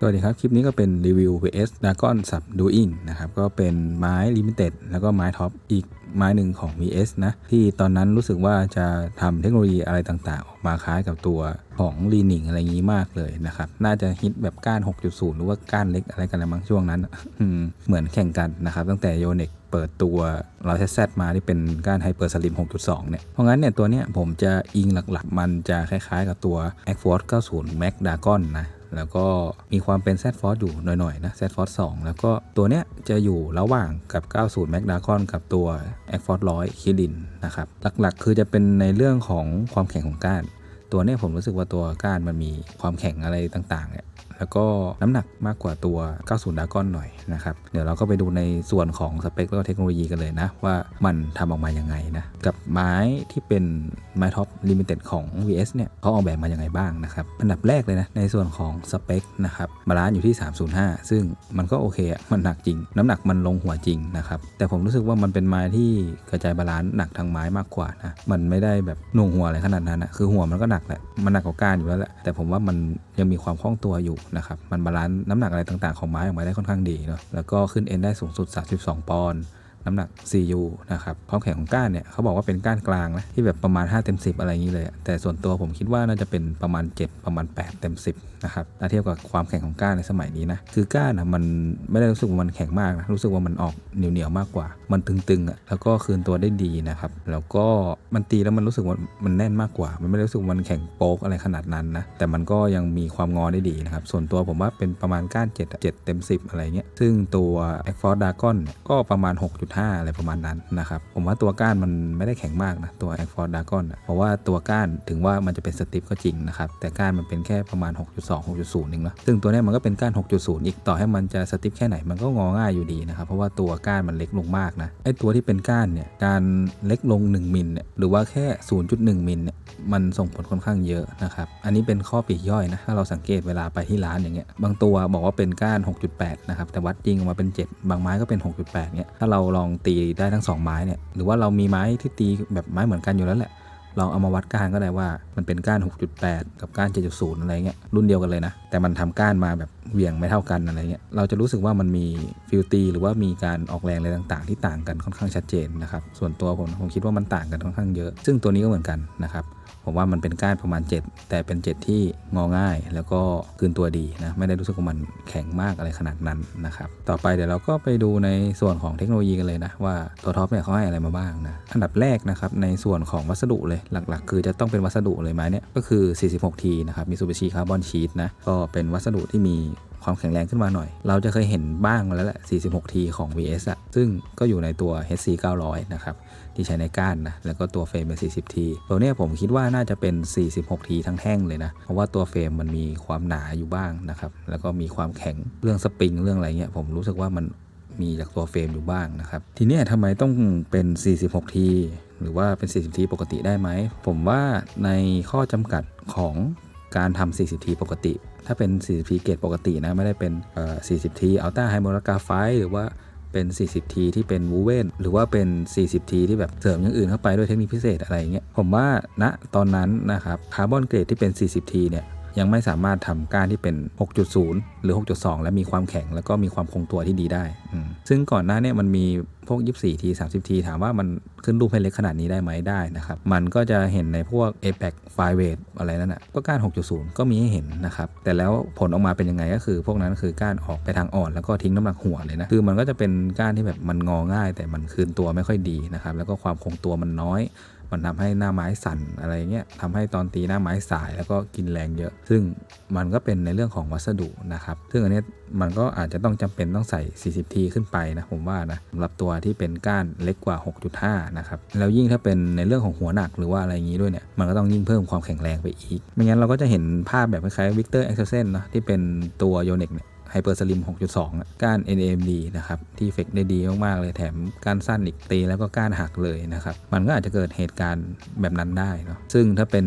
สวัสดีครับ คลิปนี้ก็เป็นรีวิว VS Dragon Sub Doing นะครับ ก็เป็นไม้ Limited แล้วก็ไม้ท็อปอีกไม้หนึ่งของ VS นะ ที่ตอนนั้นรู้สึกว่าจะทำเทคโนโลยีอะไรต่างๆ ออกมาคล้ายกับตัวของ l e a n i n g อะไรอย่างนี้มากเลยนะครับ น่าจะฮิตแบบก้าน 6.0 หรือว่าก้านเล็กอะไรกันละมั้งช่วงนั้น เหมือนแข่งกันนะครับ ตั้งแต่ y o n e x เปิดตัวเราแซดมาที่เป็นก้านไฮเปอร์สลิม 6.2 เนี่ย เพราะงั้นเนี่ยตัวเนี้ยผมจะอิงหลักๆ มันจะคล้ายๆ กับตัว a c f o r c e 90 Max Dragon นะ แล้วก็มีความเป็น Z Force อยู่หน่อยๆนะ Z Force 2แล้วก็ตัวเนี้ยจะอยู่ระหว่างกับ 90 Mac d a c o n กับตัว a c Force 100คิรินนะครับหลักๆ คือจะเป็นในเรื่องของความแข็งของก้าน ตัวเนี้ยผมรู้สึกว่าตัวก้านมันมีความแข็งอะไรต่างๆเนี่ย แล้วก็น้ำหนักมากกว่าตัว 90 d r a g o n หน่อยนะครับ เดี๋ยวเราก็ไปดูในส่วนของสเปคแล้วก็เทคโนโลยีกันเลยนะ ว่ามันทำออกมายังไงนะ กับไม้ที่เป็นไม้ท็อปลิมิเต็ดของ VS เนี่ยเขาออกแบบมายังไงบ้างนะครับอันดับแรกเลยนะ ในส่วนของสเปคนะครับบาลานซ์อยู่ที่ 305 ซึ่งมันก็โอเคอะมันหนักจริง น้ำหนักมันลงหัวจริงนะครับแต่ผมรู้สึกว่ามันเป็นไม้ที่กระจายบาลานซ์หนักทางไม้มากกว่านะมันไม่ได้แบบหน่วงหัวอะไรขนาดนั้นนะคือหัวมันก็หนักแหละมันหนักกว่าก้านอยู่แล้วแหละแต่ผมว่ามันยังมีความคล่องตัวอยู่นะครับมันบาลานซ์น้ำหนักอะไรต่างๆของไม้ออกมาได้ค่อนข้างดีเนาะแล้วก็ขึ้นเอ็นได้สูงสุด 32 ปอนด์น้ำหนัก CU นะครับความแข็งของก้านเนี่ยเขาบอกว่าเป็นก้านกลางนะที่แบบประมาณ5เต็ม10 อะไรอย่างนี้เลย แต่ส่วนตัวผมคิดว่าน่าจะเป็นประมาณ 7 ประมาณ 8 เต็ม 10นะครับถ้าเทียบกับความแข็งของก้านในสมัยนี้นะคือก้านนะมันไม่ได้รู้สึกว่ามันแข็งมากนะรู้สึกว่ามันออกเหนียวๆมากกว่า มันตึงๆอะแล้วก็คืนตัวได้ดีนะครับ แล้วก็มันตีแล้วมันรู้สึกว่ามันแน่นมากกว่า มันไม่ได้รู้สึกว่ามันแข็งโป๊กอะไรขนาดนั้นนะแต่มันก็ยังมีความงอได้ดีนะครับส่วนตัวผมว่าเป็นประมาณก้าน7 7เต็ม 10 อะไรเงี้ยซึ่งตัว a c f o r d Dragon ก็ประมาณ 6.5 อะไรประมาณนั้นนะครับผมว่าตัวก้านมันไม่ได้แข็งมากนะตัว a c f o r d Dragon เพราะว่าตัวก้านถึงว่ามันจะเป็นสติปก็จริงนะครับแต่ก้านมันเป็นแค่ประมาณ6.2 6.0เองนะซึ่งตัวนี้มันก็เป็นก้าน 6.0 อีกต่อให้มันจะสติปแค่ไหนมันก็งอง่ายอยู่ดีนะครับเพราะว่าตัวก้านมันเล็กลงมากนะไอตัวที่เป็นก้านเนี่ยการเล็กลง 1มิลเนี่ยหรือว่าแค่ 0.1มิลเนี่ยมันส่งผลค่อนข้างเยอะนะครับอันนี้เป็นข้อปีกย่อยนะถ้าเราสังเกตเวลาไปที่ร้านอย่างเงี้ยบางตัวบอกว่าเป็นก้าน 6.8 นะครับแต่วัดจริงออกมาเป็น 7 บางไม้ก็เป็น 6.8 เนี่ยถ้าเราลองตีได้ทั้ง 2 ไม้เนี่ยหรือว่าเรามีไม้ที่ตีแบบไม้เหมือนกันอยู่แล้วแหละ ลองเอามาวัดก้านก็ได้ว่ามันเป็นก้าน 6.8 กับก้าน 7.0 อะไรเงี้ยรุ่นเดียวกันเลยนะ แต่มันทำก้านมาแบบเหวี่ยงไม่เท่ากันอะไรเงี้ยเราจะรู้สึกว่ามันมีฟิลตีหรือว่ามีการออกแรงอะไรต่างๆ ที่ต่างกันค่อนข้างชัดเจนนะครับส่วนตัวผมผมคิดว่ามันต่างกันค่อนข้างเยอะ ซึ่งตัวนี้ก็เหมือนกันนะครับ ผมว่ามันเป็นก้านประมาณ 7 แต่เป็น 7 ที่งอง่าย แล้วก็คืนตัวดีนะไม่ได้รู้สึกว่ามันแข็งมากอะไรขนาดนั้นนะครับต่อไปเดี๋ยวเราก็ไปดูในส่วนของเทคโนโลยีกันเลยนะว่าตัวท็อปเนี่ยเขาให้อะไรมาบ้างนะอันดับแรกนะครับในส่วนของวัสดุเลยหลักๆ คือจะต้องเป็นวัสดุเลยไหมเนี่ยก็คือ 46T นะครับมิซูบิชิคาร์บอนชีตนะก็เป็นวัสดุที่มี ความแข็งแรงขึ้นมาหน่อย เราจะเคยเห็นบ้างแล้วแหละ 46T ของ VS อะซึ่งก็อยู่ในตัว HC 900 นะครับ ที่ใช้ในก้านนะ แล้วก็ตัวเฟรมเป็น 40T ตัวนี้ผมคิดว่าน่าจะเป็น 46T ทั้งแท่งเลยนะ เพราะว่าตัวเฟรมมันมีความหนาอยู่บ้างนะครับ แล้วก็มีความแข็งเรื่องสปริงเรื่องอะไรเงี้ยผมรู้สึกว่ามันมีจากตัวเฟรมอยู่บ้างนะครับ ทีนี้ทำไมต้องเป็น 46T หรือว่าเป็น 40T ปกติได้ไหม ผมว่าในข้อจำกัดของการทำ 40T ปกติ ถ้าเป็น 40T เกรดปกตินะไม่ได้เป็น 40T อัลต้าไฮโมลากาไฟหรือว่าเป็น 40T ที่เป็นวูเวนหรือว่าเป็น 40T ที่แบบเสริมอย่างอื่นเข้าไปด้วยเทคนิคพิเศษอะไรอย่างเงี้ยผมว่าณตอนนั้นนะครับคาร์บอนเกรดที่เป็น 40T เนี่ย ยังไม่สามารถทำก้านที่เป็น 6.0 หรือ 6.2 และมีความแข็งแล้วก็มีความคงตัวที่ดีได้ ซึ่งก่อนหน้าเนี่ยมันมีพวก 24T 30T ถามว่ามันขึ้นรูปให้เล็กขนาดนี้ได้ไหมได้นะครับ มันก็จะเห็นในพวก APEC f i w e i g h t อะไรนั่นน่ะก็ก้าน 6.0 ก็มีให้เห็นนะครับ แต่แล้วผลออกมาเป็นยังไงก็คือ พวกนั้นคือก้านออกไปทางอ่อนแล้วก็ทิ้งน้ำหนักหัวเลยนะ คือมันก็จะเป็นก้านที่แบบมันงอง่าย แต่มันคืนตัวไม่ค่อยดีนะครับ แล้วก็ความคงตัวมันน้อย มันทำให้หน้าไม้สั่นอะไรเงี้ยทำให้ตอนตีหน้าไม้สายแล้วก็กินแรงเยอะ ซึ่งมันก็เป็นในเรื่องของวัสดุนะครับ ซึ่งอันนี้มันก็อาจจะต้องจำเป็นต้องใส่ 40T ขึ้นไปนะผมว่านะสำหรับตัวที่เป็นก้านเล็กกว่า 6.5 นะครับ แล้วยิ่งถ้าเป็นในเรื่องของหัวหนักหรือว่าอะไรอย่างนี้ด้วยเนี่ย มันก็ต้องยิ่งเพิ่มความแข็งแรงไปอีก ไม่งั้นเราก็จะเห็นภาพแบบคล้ายๆวิกเตอร์เอ็กเซนเนาะที่เป็นตัวโยเน็กเนี่ย ไฮเปอร์สลิม6.2อะก้าน NAMD นะครับ ที่เฟกได้ดีมากๆเลยแถมก้านสั้นอีกตีแล้วก็ก้านหักเลยนะครับ มันก็อาจจะเกิดเหตุการณ์แบบนั้นได้เนาะซึ่งถ้าเป็น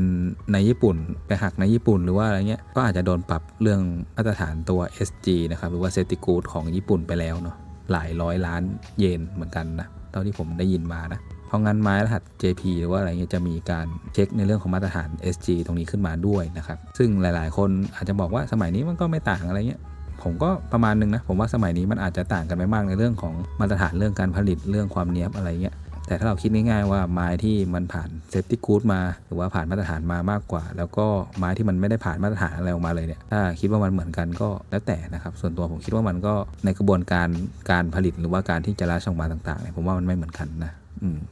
ในญี่ปุ่นไปหักในญี่ปุ่นหรือว่าอะไรเงี้ยก็อาจจะโดนปรับเรื่องมาตรฐานตัว SG นะครับหรือว่าเซติกูดของญี่ปุ่นไปแล้วเนาะหลายร้อยล้านเยนเหมือนกันนะเท่าที่ผมได้ยินมานะเพราะงั้นไม้รหัส JP หรือว่าอะไรเงี้ยจะมีการเช็คในเรื่องของมาตรฐาน SG ตรงนี้ขึ้นมาด้วยนะครับ ซึ่งหลาย ๆ คนอาจจะบอกว่าสมัยนี้มันก็ไม่ต่างอะไรเงี้ย ผมก็ประมาณนึงนะ ผมว่าสมัยนี้มันอาจจะต่างกันไปมากในเรื่องของมาตรฐานเรื่องการผลิตเรื่องความเนี้ยบอะไรเงี้ยแต่ถ้าเราคิดง่ายๆว่าไม้ที่มันผ่านเซฟตี้กู๊ดมา หรือว่าผ่านมาตรฐานมามากกว่า แล้วก็ไม้ที่มันไม่ได้ผ่านมาตรฐานอะไรออกมาเลยเนี่ยถ้าคิดว่ามันเหมือนกันก็แล้วแต่นะครับ ส่วนตัวผมคิดว่ามันก็ในกระบวนการการผลิตหรือว่าการที่จะล้าช่องมาต่างๆเนี่ยผมว่ามันไม่เหมือนกันนะ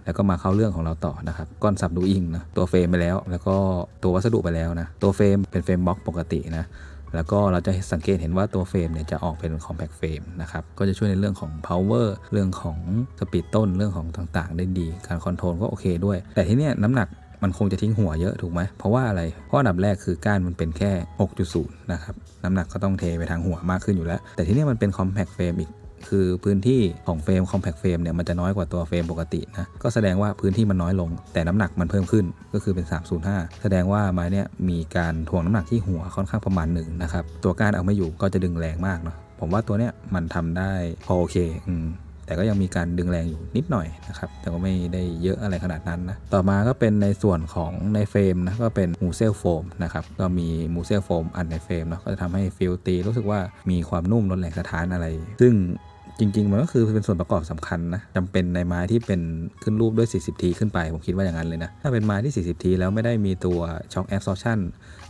แล้วก็มาเข้าเรื่องของเราต่อนะครับก้อนสับดูอิงนะตัวเฟรมไปแล้ว แล้วก็ตัววัสดุไปแล้วนะตัวเฟรมเป็นเฟรมบล็อกปกตินะ แล้วก็เราจะสังเกตเห็นว่าตัวเฟรมเนี่ยจะออกเป็น compact frame นะครับ ก็จะช่วยในเรื่องของ power เรื่องของสปีดต้นเรื่องของต่างๆ ได้ดี การคอนโทรลก็โอเคด้วย แต่ที่เนี้ยน้ำหนักมันคงจะทิ้งหัวเยอะถูกไหม เพราะว่าอะไร เพราะอันดับแรกคือก้านมันเป็นแค่ 6.0 นะครับ น้ำหนักก็ต้องเทไปทางหัวมากขึ้นอยู่แล้ว แต่ที่นี่มันเป็น compact frame อีก คือพื้นที่ของเฟรม compact frame เนี่ยมันจะน้อยกว่าตัวเฟรมปกตินะก็แสดงว่าพื้นที่มันน้อยลง แต่น้ำหนักมันเพิ่มขึ้นก็คือเป็น 305 แสดงว่าไม้เนี่ยมีการถ่วงน้ำหนักที่หัวค่อนข้างประมาณหนึ่งนะครับตัวก้านเอาไม่อยู่ก็จะดึงแรงมากเนาะผมว่าตัวเนี้ยมันทำได้พอโอเคอืมแต่ก็ยังมีการดึงแรงอยู่นิดหน่อยนะครับ แต่ก็ไม่ได้เยอะอะไรขนาดนั้นนะ ต่อมาก็เป็นในส่วนของในเฟรมนะ ก็เป็นมูเซลโฟมนะครับ ก็มีมูเซลโฟมอัดในเฟรมเนาะ ก็จะทำให้ฟิลตีรู้สึกว่ามีความนุ่มลดแรงสะท้านอะไร ซึ่ง จริง ๆ มันก็คือเป็นส่วนประกอบสำคัญนะจำเป็นในไม้ที่เป็นขึ้นรูปด้วย 40 ทีขึ้นไป ผมคิดว่าอย่างนั้นเลยนะ ถ้าเป็นไม้ที่ 40 ทีแล้วไม่ได้มีตัวช็อคแอบซอร์ชัน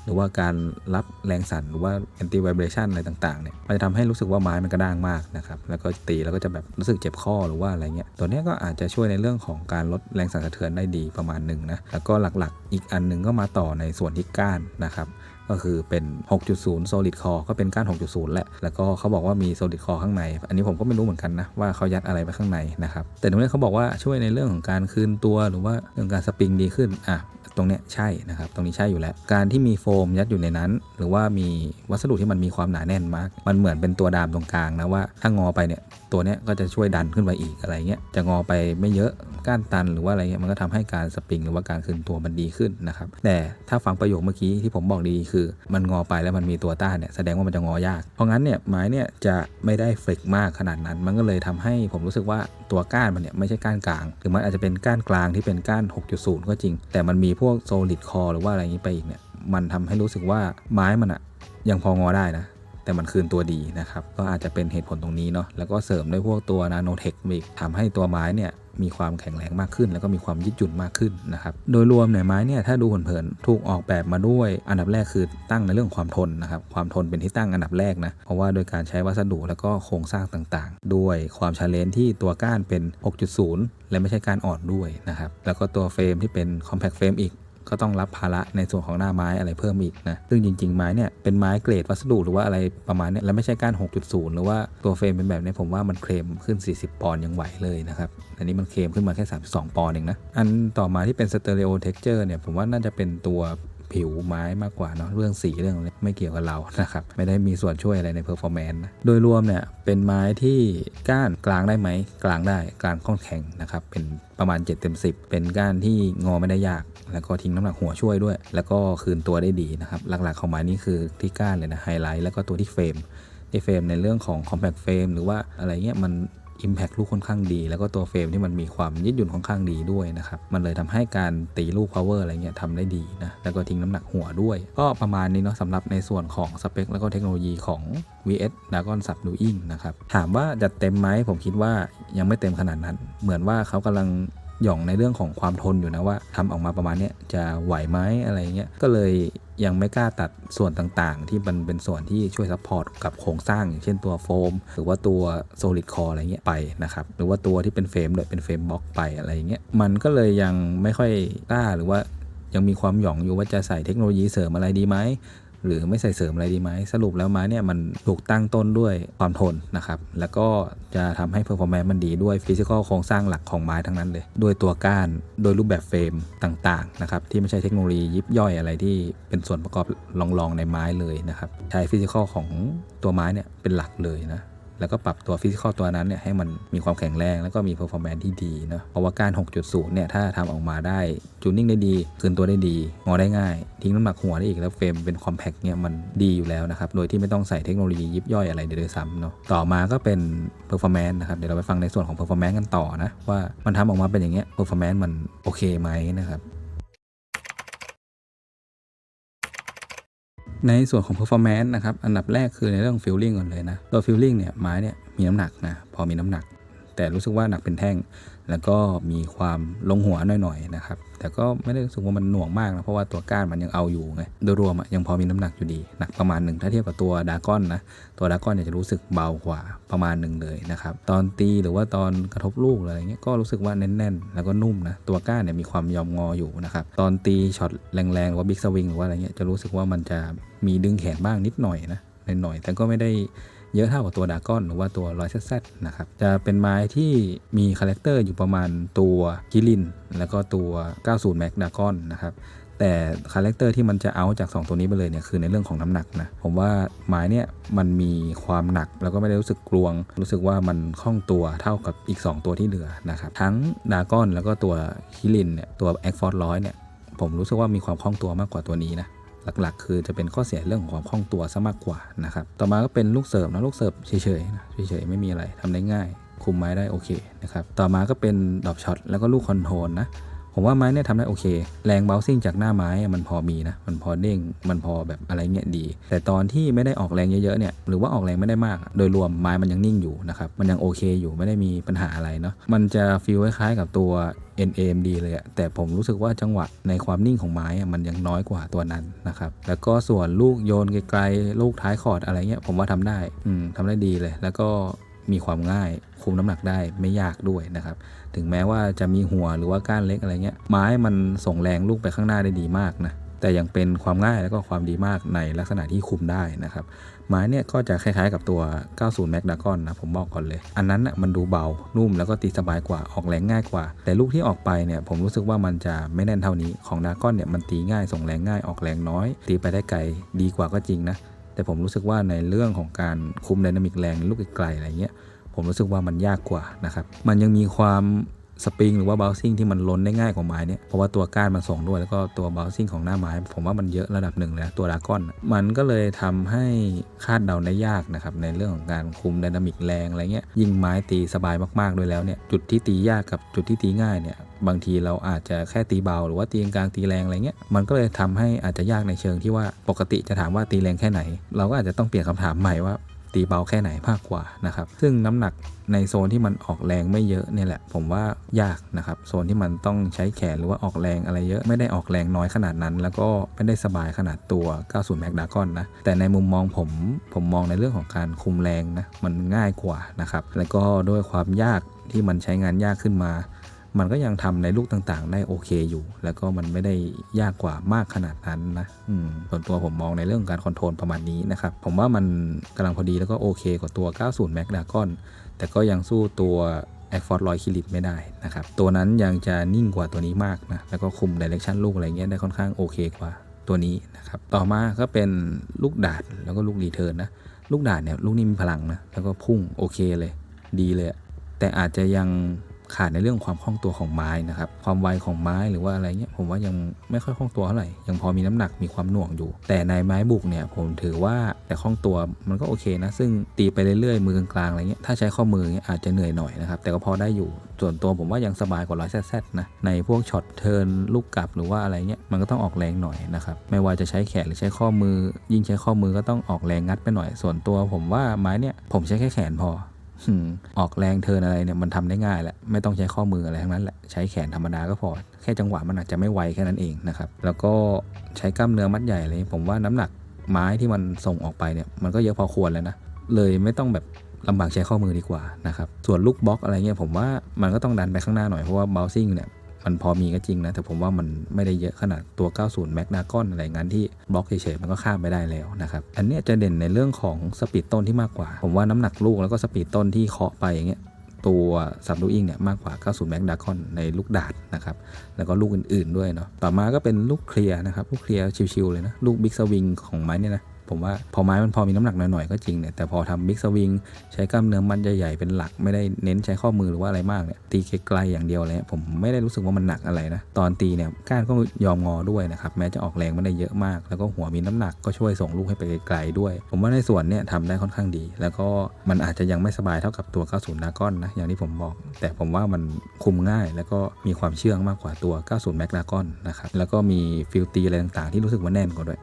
หรือว่าการรับแรงสั่นหรือว่า anti vibration อะไรต่างๆเนี่ยมันจะทำให้รู้สึกว่าไม้มันกระด้างมากนะครับแล้วก็ตีแล้วก็จะแบบรู้สึกเจ็บข้อหรือว่าอะไรเงี้ยตัวนี้ก็อาจจะช่วยในเรื่องของการลดแรงสั่นสะเทือนได้ดีประมาณหนึ่งนะแล้วก็หลักๆ อีกอันหนึ่งก็มาต่อในส่วนที่ก้านนะครับ ก็คือเป็น 6.0 solid core ก็เป็นก้าน 6.0 แหละ แล้วก็เขาบอกว่ามี solid core ข้างใน อันนี้ผมก็ไม่รู้เหมือนกันนะ ว่าเขายัดอะไรไปข้างในนะครับ แต่ตรงนี้เขาบอกว่าช่วยในเรื่องของการคืนตัวหรือว่าเรื่องการสปริงดีขึ้นอะ ตรงเนี้ยใช่นะครับ ตรงนี้ใช่อยู่แล้ว การที่มีโฟมยัดอยู่ในนั้น หรือว่ามีวัสดุที่มันมีความหนาแน่นมาก มันเหมือนเป็นตัวดามตรงกลางนะว่าถ้างอไปเนี่ยตัวเนี้ยก็จะช่วยดันขึ้นไปอีกอะไรเงี้ยจะงอไปไม่เยอะก้านตันหรือว่าอะไรเงี้ยมันก็ทำให้การสปริงหรือว่าการคืนตัวมันดีขึ้นนะครับแต่ถ้าฟังประโยคเมื่อกี้ที่ผมบอกดีคือ มันงอไปแล้วมันมีตัวต้านเนี่ยแสดงว่ามันจะงอยาก เพราะงั้นเนี่ยไม้เนี่ยจะไม่ได้เฟกมากขนาดนั้น มันก็เลยทำให้ผมรู้สึกว่าตัวก้านมันเนี่ยไม่ใช่ก้านกลางหรือมันอาจจะเป็นก้านกลางที่เป็นก้าน 6.0 ก็จริง แต่มันมีพวกโซลิดคอหรือว่าอะไรอย่างนี้ไปอีกเนี่ยมันทำให้รู้สึกว่าไม้มันอะยังพองอได้นะ แต่มันคืนตัวดีนะครับ ก็อาจจะเป็นเหตุผลตรงนี้เนาะแล้วก็เสริมด้วยพวกตัวนาโนเทคอีกทำให้ตัวไม้เนี่ย มีความแข็งแรงมากขึ้น แล้วก็มีความยืดหยุ่นมากขึ้นนะครับโดยรวมเนี่ยไม้เนี่ยถ้าดูเผินๆถูกออกแบบมาด้วยอันดับแรกคือตั้งในเรื่องความทนนะครับความทนเป็นที่ตั้งอันดับแรกนะเพราะว่าโดยการใช้วัสดุแล้วก็โครงสร้างต่างๆ ด้วยความชาเลนที่ตัวก้านเป็น 6.0 และไม่ใช่การอ่อนด้วยนะครับแล้วก็ตัวเฟรมที่เป็น compact frame อีก ก็ต้องรับภาระในส่วนของหน้าไม้อะไรเพิ่มอีกนะซึ่งจริง ๆ ไม้เนี่ยเป็นไม้เกรดวัสดุหรือว่าอะไรประมาณนี้และไม่ใช่ก้าน6.0 หรือว่าตัวเฟรมเป็นแบบนี้ผมว่ามันเคลมขึ้น 40 ปอนด์ยังไหวเลยนะครับอันนี้มันเคลมขึ้นมาแค่ 32 ปอนด์เองนะอันต่อมาที่เป็นสเตอริโอเท็กเจอร์เนี่ยผมว่าน่าจะเป็นตัว ผิวไม้มากกว่าเนาะเรื่องสีเรื่องอะไรไม่เกี่ยวกับเรานะครับไม่ได้มีส่วนช่วยอะไรในเพอร์ฟอร์แมนซ์โดยรวมเนี่ยเป็นไม้ที่ก้านกลางได้ไหมกลางได้กลางค่อนแข็งนะครับเป็นประมาณ 7 เต็ม 10 เป็นก้านที่งอไม่ได้ยาก แล้วก็ทิ้งน้ำหนักหัวช่วยด้วย แล้วก็คืนตัวได้ดีนะครับหลักๆของไม้นี่คือที่ก้านเลยนะไฮไลท์แล้วก็ตัวที่เฟรมที่เฟรมในเรื่องของ compact frame หรือว่าอะไรเงี้ยมัน Impact ลูกค่อนข้างดี แล้วก็ตัวเฟรมที่มันมีความยืดหยุ่นค่อนข้างดีด้วยนะครับมันเลยทำให้การตีลูก power อะไรเงี้ยทำได้ดีนะแล้วก็ทิ้งน้ำหนักหัวด้วย ก็ประมาณนี้เนาะสำหรับในส่วนของสเปคแล้วก็เทคโนโลยีของ VS Dragon Sub Doing นะครับถามว่าจะเต็มไหมผมคิดว่ายังไม่เต็มขนาดนั้น เหมือนว่าเขากำลัง หย่องในเรื่องของความทนอยู่นะว่าทำออกมาประมาณนี้จะไหวไหมอะไรเงี้ยก็เลยยังไม่กล้าตัดส่วนต่างๆ ที่มันเป็นส่วนที่ช่วยซัพพอร์ตกับโครงสร้าง อย่างเช่นตัวโฟม หรือว่าตัว solid core อะไรเงี้ยไปนะครับ หรือว่าตัวที่เป็นเฟรมด้วยเป็นเฟรมบล็อกไปอะไรเงี้ยมันก็เลยยังไม่ค่อยกล้าหรือว่ายังมีความหย่องอยู่ว่าจะใส่เทคโนโลยีเสริมอะไรดีไหม หรือไม่ใส่เสริมอะไรดีไหมสรุปแล้วไม้เนี่ยมันถูกตั้งต้นด้วยความทนนะครับแล้วก็จะทำให้เพอร์ฟอร์แมนซ์มันดีด้วยฟิสิกอลโครงสร้างหลักของไม้ทั้งนั้นเลย ด้วยตัวก้านโดยรูปแบบเฟรมต่างๆนะครับที่ไม่ใช่เทคโนโลยียิบย่อยอะไรที่เป็นส่วนประกอบรองๆในไม้เลยนะครับใช้ฟิสิกอลของตัวไม้เนี่ยเป็นหลักเลยนะ แล้วก็ปรับตัวฟิสิกอลตัวนั้นเนี่ยให้มันมีความแข็งแรง แล้วก็มีเพอร์ฟอร์แมนซ์ที่ดีเนาะเพราะว่าการ 6.0 เนี่ย ถ้าทำออกมาได้จูนนิ่งได้ดีคืนตัวได้ดี งอได้ง่าย ทิ้งน้ำหนักหัวได้อีกแล้วเฟรมเป็นคอมแพคเนี่ยมันดีอยู่แล้วนะครับ โดยที่ไม่ต้องใส่เทคโนโลยียิบย่อยอะไรเลยด้วยซ้ำเนาะต่อมาก็เป็นเพอร์ฟอร์แมนซ์นะครับเดี๋ยวเราไปฟังในส่วนของเพอร์ฟอร์แมนซ์กันต่อนะว่ามันทำออกมาเป็นอย่างเงี้ยเพอร์ฟอร์แมนซ์มันโอเคไหมนะครับ ในส่วนของ performance นะครับ อันดับแรกคือในเรื่อง feeling ก่อนเลยนะ ตัว feeling เนี่ยไม้เนี่ยมีน้ำหนักนะ พอมีน้ำหนัก แต่รู้สึกว่าหนักเป็นแท่ง แล้วก็มีความลงหัวหน่อยๆนะครับ แต่ก็ไม่ได้รู้สึกว่ามันหน่วงมากนะ เพราะว่าตัวก้านมันยังเอาอยู่ไง โดยรวมยังพอมีน้ำหนักอยู่ดี หนักประมาณหนึ่งถ้าเทียบกับตัวดากอนนะ ตัวดากอนเนี่ยจะรู้สึกเบากว่าประมาณหนึ่งเลยนะครับ ตอนตีหรือว่าตอนกระทบลูกอะไรเงี้ย ก็รู้สึกว่าแน่นๆ แล้วก็นุ่มนะ ตัวก้านเนี่ยมีความยอมงออยู่นะครับ ตอนตีช็อตแรงๆ หรือว่าบิ๊กสวิงหรือว่าอะไรเงี้ย จะรู้สึกว่ามันจะมีดึงแขนบ้างนิดหน่อยนะ หน่อยๆ แต่ก็ไม่ได้ เยอะเท่ากับตัวดากอนหรือว่าตัวรอยแซดนะครับจะเป็นไม้ที่มีคาแรคเตอร์อยู่ประมาณตัวกิลิน แล้วก็ตัว 90 Mac ดากอนนะครับแต่คาแรคเตอร์ที่มันจะเอาจาก 2 ตัวนี้ไปเลยเนี่ยคือในเรื่องของน้ำหนักนะผมว่าไม้เนี่ยมันมีความหนักแล้วก็ไม่ได้รู้สึกกลวง รู้สึกว่ามันคล่องตัวเท่ากับอีก 2 ตัวที่เหลือนะครับทั้งดากอนแล้วก็ตัวคิลินเนี่ยตัวแอคฟอร์ดร้อยเนี่ยผมรู้สึกว่ามีความคล่องตัวมากกว่าตัวนี้นะ หลักๆ คือจะเป็นข้อเสียเรื่องของความคล่องตัวซะมากกว่านะครับต่อมาก็เป็นลูกเสิร์ฟนะลูกเสิร์ฟเฉยๆนะเฉยๆไม่มีอะไรทำได้ง่าย คุมไม้ได้โอเคนะครับต่อมาก็เป็นดรอปช็อตแล้วก็ลูกคอนโทรลนะ ผมว่าไม้เนี่ยทำได้โอเค แรงเบลซิ่งจากหน้าไม้มันพอมีนะ มันพอเด้ง มันพอแบบอะไรเงี้ยดี แต่ตอนที่ไม่ได้ออกแรงเยอะๆเนี่ย หรือว่าออกแรงไม่ได้มาก โดยรวมไม้มันยังนิ่งอยู่นะครับ มันยังโอเคอยู่ ไม่ได้มีปัญหาอะไรเนาะ มันจะฟีลคล้ายๆกับตัว NAMD เลยอะแต่ผมรู้สึกว่าจังหวะในความนิ่งของไม้มันยังน้อยกว่าตัวนั้นนะครับ แล้วก็ส่วนลูกโยนไกลๆ ลูกท้ายคอร์ดอะไรเงี้ย ผมว่าทำได้ อืมทำได้ดีเลย แล้วก็ มีความง่ายคุมน้ำหนักได้ไม่ยากด้วยนะครับ ถึงแม้ว่าจะมีหัวหรือว่าก้านเล็กอะไรเงี้ยไม้มันส่งแรงลูกไปข้างหน้าได้ดีมากนะแต่ยังเป็นความง่ายแล้วก็ความดีมากในลักษณะที่คุมได้นะครับ ไม้เนี่ยก็จะคล้ายๆกับตัว 90 Mac Dragon นะผมบอกก่อนเลย อันนั้นน่ะมันดูเบา นุ่มแล้วก็ตีสบายกว่าออกแรงง่ายกว่า แต่ลูกที่ออกไปเนี่ยผมรู้สึกว่ามันจะไม่แน่นเท่านี้ของ Dragon เนี่ยมันตีง่ายส่งแรงง่ายออกแรงน้อย ตีไปได้ไกลดีกว่าก็จริงนะ แต่ผมรู้สึกว่าในเรื่องของการคุมไดนามิกแรงลูกไกลๆอะไรเงี้ยผมรู้สึกว่ามันยากกว่านะครับ มันยังมีความ สปริงหรือว่า bouncing ที่มันล้นได้ง่ายกว่าไม้เนี่ยเพราะว่าตัวก้านมันส่งด้วยแล้วก็ตัว bouncing ของหน้าไม้ ผมว่ามันเยอะระดับหนึ่งเลยนะตัวดากอน มันก็เลยทำให้คาดเดาได้ยากนะครับในเรื่องของการคุมไดนามิกแรงอะไรเงี้ยยิ่งไม้ตีสบายมากๆด้วยแล้วเนี่ยจุดที่ตียากกับจุดที่ตีง่ายเนี่ยบางทีเราอาจจะแค่ตีเบา หรือว่าตีกลางตีแรงอะไรเงี้ยมันก็เลยทำให้อาจจะยากในเชิงที่ว่าปกติจะถามว่าตีแรงแค่ไหน เราก็อาจจะต้องเปลี่ยนคำถามใหม่ว่า ตีเบาแค่ไหนมากกว่านะครับซึ่งน้ำหนักในโซนที่มันออกแรงไม่เยอะเนี่ยแหละ ผมว่ายากนะครับโซนที่มันต้องใช้แขนหรือว่าออกแรงอะไรเยอะไม่ได้ออกแรงน้อยขนาดนั้น แล้วก็ไม่ได้สบายขนาดตัว 90 Mac Dragon นะแต่ในมุมมองผมผมมองในเรื่องของการคุมแรงนะมันง่ายกว่านะครับแล้วก็ด้วยความยากที่มันใช้งานยากขึ้นมา มันก็ยังทำในลูกต่างๆ ได้โอเคอยู่ แล้วก็มันไม่ได้ยากกว่ามากขนาดนั้นนะอืมส่วนตัวผมมองในเรื่องการคอนโทรลประมาณนี้นะครับ ผมว่ามันกำลังพอดีแล้วก็โอเคกว่าตัว 90 Mac Dragon แต่ก็ยังสู้ตัว a c f o r d 100คิลิตไม่ได้นะครับ ตัวนั้นยังจะนิ่งกว่าตัวนี้มากนะ แล้วก็คุมดิเรกชันลูกอะไรเงี้ยได้ค่อนข้างโอเคกว่าตัวนี้นะครับ ต่อมาก็เป็นลูกดาดแล้วก็ลูกรีเทิร์นนะ ลูกดาดเนี่ยลูกนี้มีพลังนะ แล้วก็พุ่งโอเคเลย ดีเลย แต่อาจจะยัง ขาดในเรื่องความคล่องตัวของไม้นะครับความไวของไม้หรือว่าอะไรเงี้ยผมว่ายังไม่ค่อยคล่องตัวเท่าไหร่ยังพอมีน้ำหนักมีความหน่วงอยู่ แต่ในไม้บุกเนี่ยผมถือว่าแต่คล่องตัวมันก็โอเคนะซึ่งตีไปเรื่อยๆมือกลางๆอะไรเงี้ยถ้าใช้ข้อมือเงี้ยอาจจะเหนื่อยหน่อยนะครับแต่ก็พอได้อยู่ส่วนตัวผมว่ายังสบายกว่าร้อยแซดนะในพวกช็อตเทิร์นลูกกลับหรือว่าอะไรเงี้ยมันก็ต้องออกแรงหน่อยนะครับไม่ว่าจะใช้แขนหรือใช้ข้อมือ ยิ่งใช้ข้อมือก็ต้องออกแรงงัดไปหน่อย ส่วนตัวผมว่าไม้เนี่ยผมใช้แค่แขนพอ ออกแรงเทินอะไรเนี่ยมันทำได้ง่ายแหละไม่ต้องใช้ข้อมืออะไรทั้งนั้นแหละใช้แขนธรรมดาก็พอ แค่จังหวะมันอาจจะไม่ไวแค่นั้นเองนะครับแล้วก็ใช้กล้ามเนื้อมัดใหญ่เลย ผมว่าน้ำหนักไม้ที่มันส่งออกไปเนี่ยมันก็เยอะพอควรแล้วนะเลยไม่ต้องแบบลำบากใช้ข้อมือดีกว่านะครับส่วนลูกบล็อกอะไรเงี้ยผมว่ามันก็ต้องดันไปข้างหน้าหน่อยเพราะว่าเบลซิ่งเนี่ย มันพอมีก็จริงนะ แต่ผมว่ามันไม่ได้เยอะขนาดตัว 90 Mac Dragon อะไรงั้นที่บล็อกเฉยๆมันก็ข้ามไปได้แล้วนะครับ อันนี้จะเด่นในเรื่องของสปีดต้นที่มากกว่า ผมว่าน้ำหนักลูกแล้วก็สปีดต้นที่เคาะไปอย่างเงี้ยตัวซับลูอิงเนี่ยมากกว่า 90 Mac Dragon ในลูกดาดนะครับ แล้วก็ลูกอื่นๆด้วยเนาะ ต่อมาก็เป็นลูกเคลียร์นะครับ ลูกเคลียร์ชิวๆเลยนะ ลูกบิ๊กสวิงของไม้เนี่ยนะ ผมว่าพอไม้มันพอมีน้ำหนักหน่อยๆก็จริงเนี่ยแต่พอทำบิ๊กสวิงใช้กล้ามเนื้อมันใหญ่ๆเป็นหลักไม่ได้เน้นใช้ข้อมือหรือว่าอะไรมากเนี่ยตีไกลๆอย่างเดียวเลยผมไม่ได้รู้สึกว่ามันหนักอะไรนะตอนตีเนี่ยก้านก็ยอมงอด้วยนะครับแม้จะออกแรงไม่ได้เยอะมาก แล้วก็หัวมีน้ำหนักก็ช่วยส่งลูกให้ไปไกลๆด้วย ผมว่าในส่วนเนี่ยทำได้ค่อนข้างดี แล้วก็มันอาจจะยังไม่สบายเท่ากับตัว 90ดากอนนะอย่างที่ผมบอก แต่ผมว่ามันคุมง่าย แล้วก็มีความเชื่องมากกว่าตัว 90 Mac Dragon นะครับแล้วก็มีฟิลตีอะไรต่างๆที่รู้สึกว่าแน่นกว่าด้วย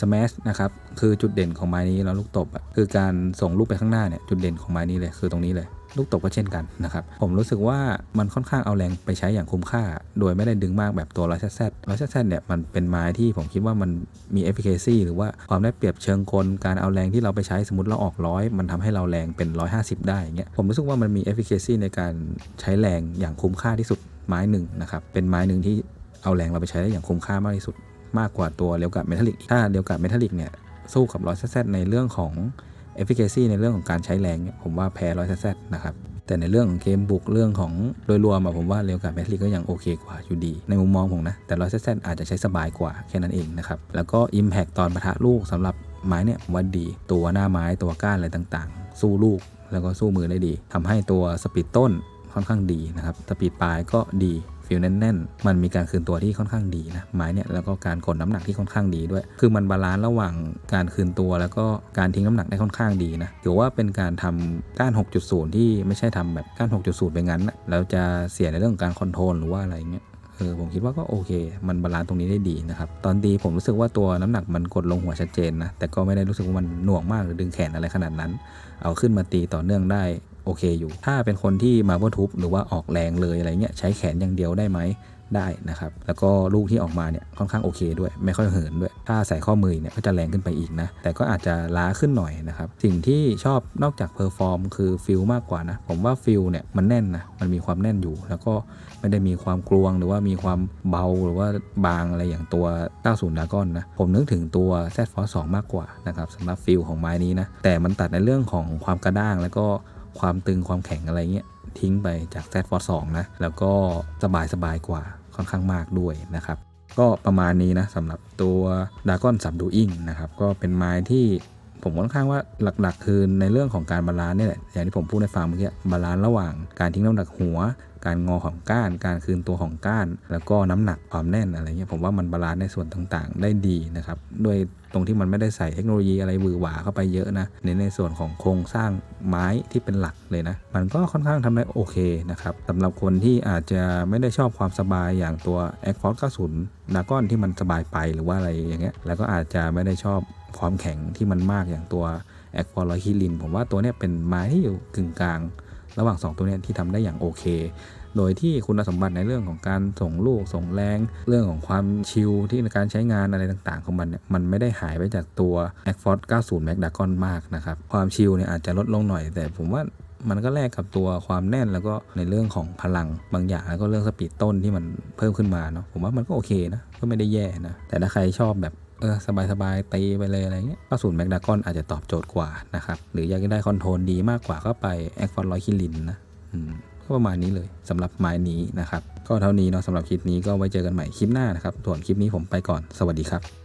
สมัชนะครับคือจุดเด่นของไม้นี้แล้วลูกตบอะคือการส่งลูกไปข้างหน้าเนี่ยจุดเด่นของไม้นี้เลยคือตรงนี้เลย ลูกตบก็เช่นกันนะครับผมรู้สึกว่ามันค่อนข้างเอาแรงไปใช้อย่างคุ้มค่า โดยไม่ได้ดึงมากแบบตัวร้อยแซดร้อยแซดเนี่ยมันเป็นไม้ที่ผมคิดว่ามันมี efficacy หรือว่าความได้เปรียบเชิงกลการเอาแรงที่เราไปใช้สมมติเราออกร้อยมันทำให้เราแรงเป็น 150 ได้อย่างเงี้ยผมรู้สึกว่ามันมี efficacy ในการใช้แรงอย่างคุ้มค่าที่สุดไม้หนึ่งนะครับเป็นไม้หนึ่งที่เอาแรงเราไปใช้ได้อย่างคุ้มค่ามากที่สุดมากกว่าตัวเรียวกับเมทัลลิก ถ้าเรียวกับเมทัลลิกเนี่ย สู้กับร้อยแซดในเรื่องของ efficacy ในเรื่องของการใช้แรงเนี่ยผมว่าแพ้ร้อยแซดนะครับแต่ในเรื่องของเกมบุกเรื่องของโดยรวมผมว่าเรียวกับแมทลิกก็ยังโอเคกว่าอยู่ดี ในมุมมองผมนะ แต่ร้อยแซดอาจจะใช้สบายกว่าแค่นั้นเองนะครับแล้วก็ Impact ตอนปะทะลูกสำหรับไม้เนี่ยว่าดี ตัวหน้าไม้ตัวก้านอะไรต่างๆ สู้ลูกแล้วก็สู้มือได้ดีทำให้ตัวสปีดต้นค่อนข้างดีนะครับสปีดปลายก็ดี ฟิลแน่นๆ มันมีการคืนตัวที่ค่อนข้างดีนะไม้เนี่ยแล้วก็การกดน้ำหนักที่ค่อนข้างดีด้วย คือมันบาลานซ์ระหว่างการคืนตัวแล้วก็การทิ้งน้ำหนักได้ค่อนข้างดีนะถือว่าเป็นการทำก้าน 6.0 ที่ไม่ใช่ทำแบบก้าน 6.0 ไปงั้นนะแล้วจะเสียในเรื่องของการคอนโทรลหรือว่าอะไรเงี้ยเออผมคิดว่าก็โอเค มันบาลานซ์ตรงนี้ได้ดีนะครับ ตอนตีผมรู้สึกว่าตัวน้ำหนักมันกดลงหัวชัดเจนนะ แต่ก็ไม่ได้รู้สึกว่ามันหน่วงมากหรือดึงแขนอะไรขนาดนั้น เอาขึ้นมาตีต่อเนื่องได้ โอเคอยู่ ถ้าเป็นคนที่มาเพื่อทุบหรือว่าออกแรงเลยอะไรเงี้ยใช้แขนอย่างเดียวได้ไหมได้นะครับ แล้วก็ลูกที่ออกมาเนี่ยค่อนข้างโอเคด้วย ไม่ค่อยเหินด้วย ถ้าใส่ข้อมือเนี่ยก็จะแรงขึ้นไปอีกนะ แต่ก็อาจจะล้าขึ้นหน่อยนะครับ สิ่งที่ชอบนอกจากเพอร์ฟอร์มคือฟิลมากกว่านะ ผมว่าฟิลเนี่ยมันแน่นนะ มันมีความแน่นอยู่ แล้วก็ไม่ได้มีความกลวง หรือว่ามีความเบาหรือว่าบางอะไรอย่างตัว 90ดากอนนะ ผมนึกถึงตัว Z Force 2มากกว่านะครับสำหรับฟิลของไม้นี้นะ แต่มันตัดในเรื่องของความกระด้างแล้วก็ ความตึงความแข็งอะไรเงี้ยทิ้งไปจาก Z Force 2นะ แล้วก็สบายสบายกว่าค่อนข้างมากด้วยนะครับ ก็ประมาณนี้นะสำหรับตัวดากอนสับดูอิงนะครับ ก็เป็นไม้ที่ผมค่อนข้างว่าหลักๆ คือในเรื่องของการบาลานซ์นี่แหละ อย่างที่ผมพูดในฟังเมื่อกี้บาลานซ์ระหว่างการทิ้งน้ำหนักหัว การงอของก้าน การคืนตัวของก้าน แล้วก็น้ำหนักความแน่นอะไรเงี้ยผมว่ามันบาลานซ์ในส่วนต่างๆ ได้ดีนะครับ ด้วย ตรงที่มันไม่ได้ใส่เทคโนโลยีอะไรบือหวาเข้าไปเยอะนะในในส่วนของโครงสร้างไม้ที่เป็นหลักเลยนะ มันก็ค่อนข้างทำได้โอเคนะครับสำหรับคนที่อาจจะไม่ได้ชอบความสบายอย่างตัว a c f o r 90 d a g o n ที่มันสบายไปหรือว่าอะไรอย่างเงี้ยแล้วก็อาจจะไม่ได้ชอบความแข็งที่มันมากอย่างตัว a c f o r 100คิลินผมว่าตัวเนี้ยเป็นไม้ที่อยู่กึ่งกลาง ระหว่าง 2 ตัวเนี้ยที่ทำได้อย่างโอเค โดยที่คุณสมบัติในเรื่องของการส่งลูกส่งแรง เรื่องของความชิลที่ในการใช้งานอะไรต่างๆ ของมันเนี่ยมันไม่ได้หายไปจากตัว a c f o r 90 Max Dragon มากนะครับ ความชิลเนี่ยอาจจะลดลงหน่อย แต่ผมว่ามันก็แลกกับตัวความแน่นแล้วก็ในเรื่องของพลังบางอย่างแล้วก็เรื่องสปีดต้นที่มันเพิ่มขึ้นมาเนาะผมว่ามันก็โอเคนะก็ไม่ได้แย่นะแต่ถ้าใครชอบแบบเออสบายๆตีไปเลยอะไรเงี้ยก็ศูนย์แมกดากอนอาจจะตอบโจทย์กว่านะครับหรืออยากได้คอนโทรลดีมากกว่าก็ไปแอคฟอนร้อยคิลินนะอืม ประมาณนี้เลยสำหรับไม้นี้นะครับ ก็เท่านี้เนาะสำหรับคลิปนี้ก็ไว้เจอกันใหม่คลิปหน้านะครับส่วนคลิปนี้ผมไปก่อนสวัสดีครับ